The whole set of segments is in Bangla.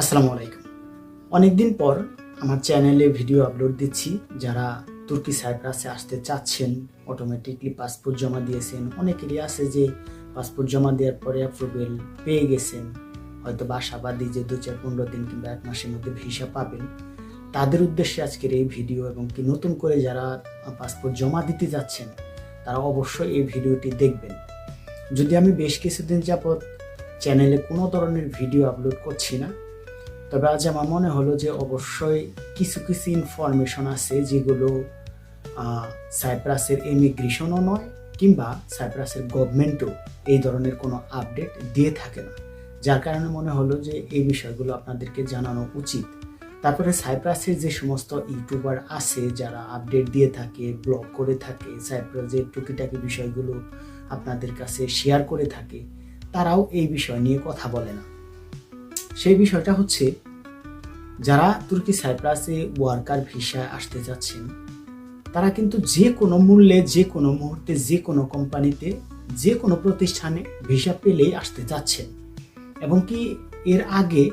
আসসালামু আলাইকুম। অনেকদিন পর আমার চ্যানেলে ভিডিও আপলোড দিচ্ছি। যারা তুর্কি সাইপ্রাসে আসতে চাচ্ছেন অটোমেটিকলি পাসপোর্ট জমা দিয়েছেন। অনেকেরই আছে যে পাসপোর্ট জমা দেওয়ার পরে অ্যাপ্রুভেল পেয়ে গেছেন। হয়তো বা আশাবাদী যে দু চার পনেরো দিন কিংবা এক মাসের মধ্যে ভিসা পাবেন। তাদের উদ্দেশ্যে আজকের এই ভিডিও এবং কি নতুন করে যারা পাসপোর্ট জমা দিতে যাচ্ছেন, তারা অবশ্যই এই ভিডিওটি দেখবেন। যদি আমি বেশ কিছুদিন যাবৎ চ্যানেলে কোনো ধরনের ভিডিও আপলোড করছি না তবে আজ আমার মনে হলো যে অবশ্যই কিছু কিছু ইনফরমেশন আছে যেগুলো সাইপ্রাসের ইমিগ্রেশনও নয় কিংবা সাইপ্রাসের গভর্নমেন্টও এই ধরনের কোনো আপডেট দিয়ে থাকে না। যার কারণে মনে হলো যে এই বিষয়গুলো আপনাদেরকে জানানো উচিত। তারপরে সাইপ্রাসের যে সমস্ত ইউটিউবার আছে যারা আপডেট দিয়ে থাকে ব্লগ করে থাকে সাইপ্রাসের টুকিটাকি বিষয়গুলো আপনাদের কাছে শেয়ার করে থাকে, তারাও এই বিষয় নিয়ে কথা বলে না। সেই বিষয়টা হচ্ছে যারা তুর্কি সাইপ্রাসে ওয়ার্কার ভিসায় আসতে যাচ্ছেন, তারা কিন্তু যে কোনো মূল্যে, যে কোনো মুহূর্তে, যে কোনো কোম্পানিতে, যে কোনো প্রতিষ্ঠানে ভিসা পেলেই আসতে যাচ্ছেন। এবং কি এর আগে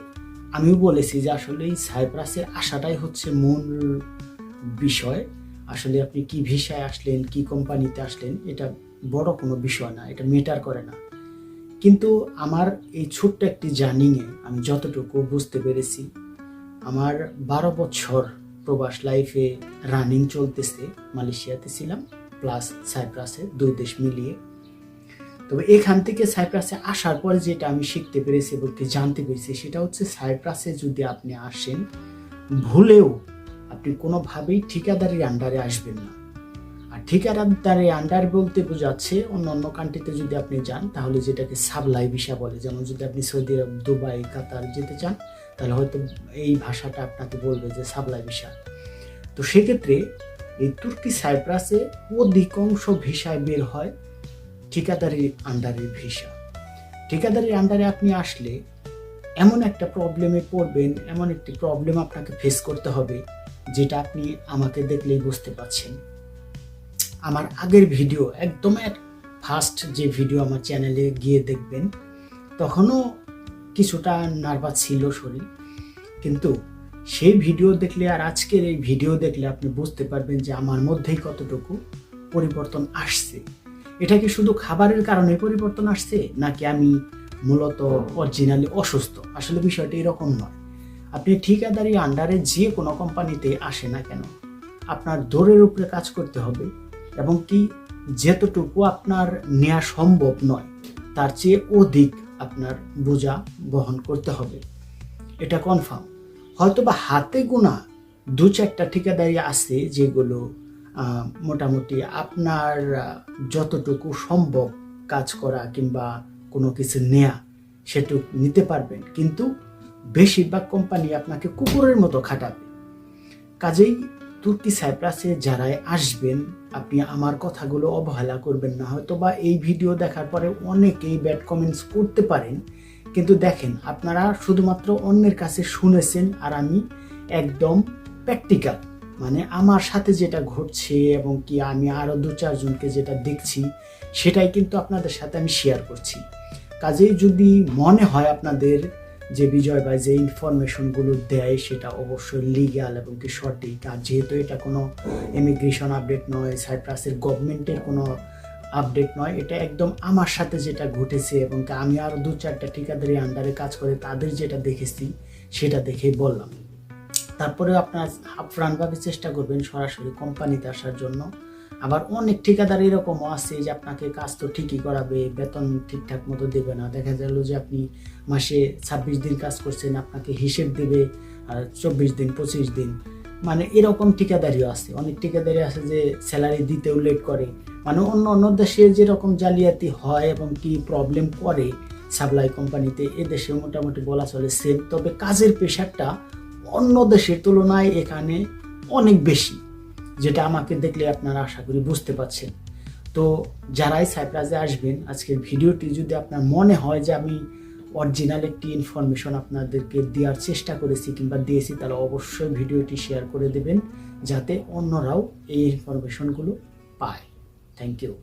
আমিও বলেছি যে আসলে এই সাইপ্রাসের আসাটাই হচ্ছে মূল বিষয়। আসলে আপনি কি ভিসায় আসলেন, কি কোম্পানিতে আসলেন, এটা বড় কোনো বিষয় না, এটা মেটার করে না। কিন্তু আমার এই ছোট্ট একটি জার্নিংয়ে আমি যতটুকু বুঝতে পেরেছি আমার বারো বছর প্রবাস লাইফে রানিং চলতেছে, মালয়েশিয়াতে ছিলাম প্লাস সাইপ্রাসে দুই দেশ মিলিয়ে। তবে এখান থেকে সাইপ্রাসে আসার পরে যেটা আমি শিখতে পেরেছি কি জানতে পেরেছি, সেটা হচ্ছে সাইপ্রাসে যদি আপনি আসেন, ভুলেও আপনি কোনোভাবেই ঠিকাদারির আন্ডারে আসবেন না। আর ঠিকাদারের আন্ডার বলতে বোঝাচ্ছে অন্য অন্য কান্ট্রিতে যদি আপনি যান, তাহলে যেটাকে সাবলাই ভিসা বলে, যেমন যদি আপনি সৌদি আরব, দুবাই, কাতার যেতে চান তাহলে হয়তো এই ভাষাটা আপনাকে বলবে যে সাবলাই ভিসা তো সেক্ষেত্রে এই তুর্কি সাইপ্রাসে অধিকাংশ ভিসায় বের হয় ঠিকাদারির আন্ডারের ভিসা। ঠিকাদারির আন্ডারে আপনি আসলে এমন একটা প্রবলেমে পড়বেন, এমন একটি প্রবলেম আপনাকে ফেস করতে হবে যেটা আপনি আমাকে দেখলেই বুঝতে পারছেন। আমার আগের ভিডিও, একদম এক ফার্স্ট যে ভিডিও আমার চ্যানেলে গিয়ে দেখবেন, তখনও কিছুটা নার্ভাস ছিল শরীর। কিন্তু সেই ভিডিও দেখলে আর আজকের এই ভিডিও দেখলে আপনি বুঝতে পারবেন যে আমার মধ্যেই কতটুকু পরিবর্তন আসছে। এটা কি শুধু খাবারের কারণে পরিবর্তন আসছে, নাকি আমি মূলত অরিজিনালি অসুস্থ? আসলে বিষয়টা এরকম নয়। আপনি ঠিকাদারি আন্ডারে যে কোনো কোম্পানিতে আসে না কেন, আপনার দৌড়ের উপরে কাজ করতে হবে এবং কি যেতটুকু আপনার নেওয়া সম্ভব নয়, তার চেয়ে অধিক আপনার বোঝা বহন করতে হবে। এটা কনফার্ম হয়তো বা হাতে গোনা দু চারটা ঠিকাদারি আছে যেগুলো মোটামুটি আপনার যতটুকু সম্ভব কাজ করা কিংবা কোনো কিছু নেয়া সেটুকু নিতে পারবেন। কিন্তু বেশিরভাগ কোম্পানি আপনাকে কুকুরের মতো খাটাবে। কাজেই তুর্কি সাইপ্রাসে যারাই আসবেন, আপনি আমার কথাগুলো অবহেলা করবেন না। হয়তো বা এই ভিডিও দেখার পরে অনেকেই ব্যাড কমেন্টস করতে পারেন, কিন্তু দেখেন, আপনারা শুধুমাত্র অন্যের কাছে শুনেছেন আর আমি একদম প্র্যাকটিক্যাল মানে আমার সাথে যেটা ঘটছে এবং কি আমি আরও দু চারজনকে যেটা দেখছি, সেটাই কিন্তু আপনাদের সাথে আমি শেয়ার করছি। কাজেই যদি মনে হয় আপনাদের যে বিজয় ভাই যে ইনফরমেশনগুলো দেয় সেটা অবশ্যই লিগ্যাল এবং কি সঠিক। আর যেহেতু এটা কোনো ইমিগ্রেশন আপডেট নয় সাইপ্রাসের গভর্নমেন্টের কোনো আপডেট নয়, এটা একদম আমার সাথে যেটা ঘটেছে এবং আমি আরও দু চারটা ঠিকাদারি আন্ডারে কাজ করে তাদের যেটা দেখেছি, সেটা দেখেই বললাম। তারপরে আপনার আপ্রাণভাবে চেষ্টা করবেন সরাসরি কোম্পানিতে আসার জন্য। আবার অনেক ঠিকাদার এরকমও আছে যে আপনাকে কাজ তো ঠিকই করাবে, বেতন ঠিকঠাক মতো দেবে না। দেখা গেল যে আপনি মাসে ছাব্বিশ দিন কাজ করছেন, আপনাকে হিসেব দেবে আর চব্বিশ দিন, পঁচিশ দিন। মানে এরকম ঠিকাদারিও আছে। অনেক ঠিকাদারি আছে যে স্যালারি দিতেও লেট করে। মানে অন্য অন্য দেশে যেরকম জালিয়াতি হয় এবং কি প্রবলেম করে সাপ্লাই কোম্পানিতে এদেশে মোটামুটি বলা চলে সেম তবে কাজের প্রেশারটা অন্য দেশের তুলনায় এখানে অনেক বেশি। যেটা আমাকে দেখলে আপনারা আশা করি বুঝতে পারছেন। তো যারাই সাইপ্রাসে আসবেন, আজকের ভিডিওটি যদি আপনার মনে হয় যে আমি অরিজিনাল একটি ইনফরমেশন আপনাদেরকে দেওয়ার চেষ্টা করেছি কিংবা দিয়েছি, তাহলে অবশ্যই ভিডিওটি শেয়ার করে দেবেন, যাতে অন্যরাও এই ইনফরমেশনগুলো পায়। Thank you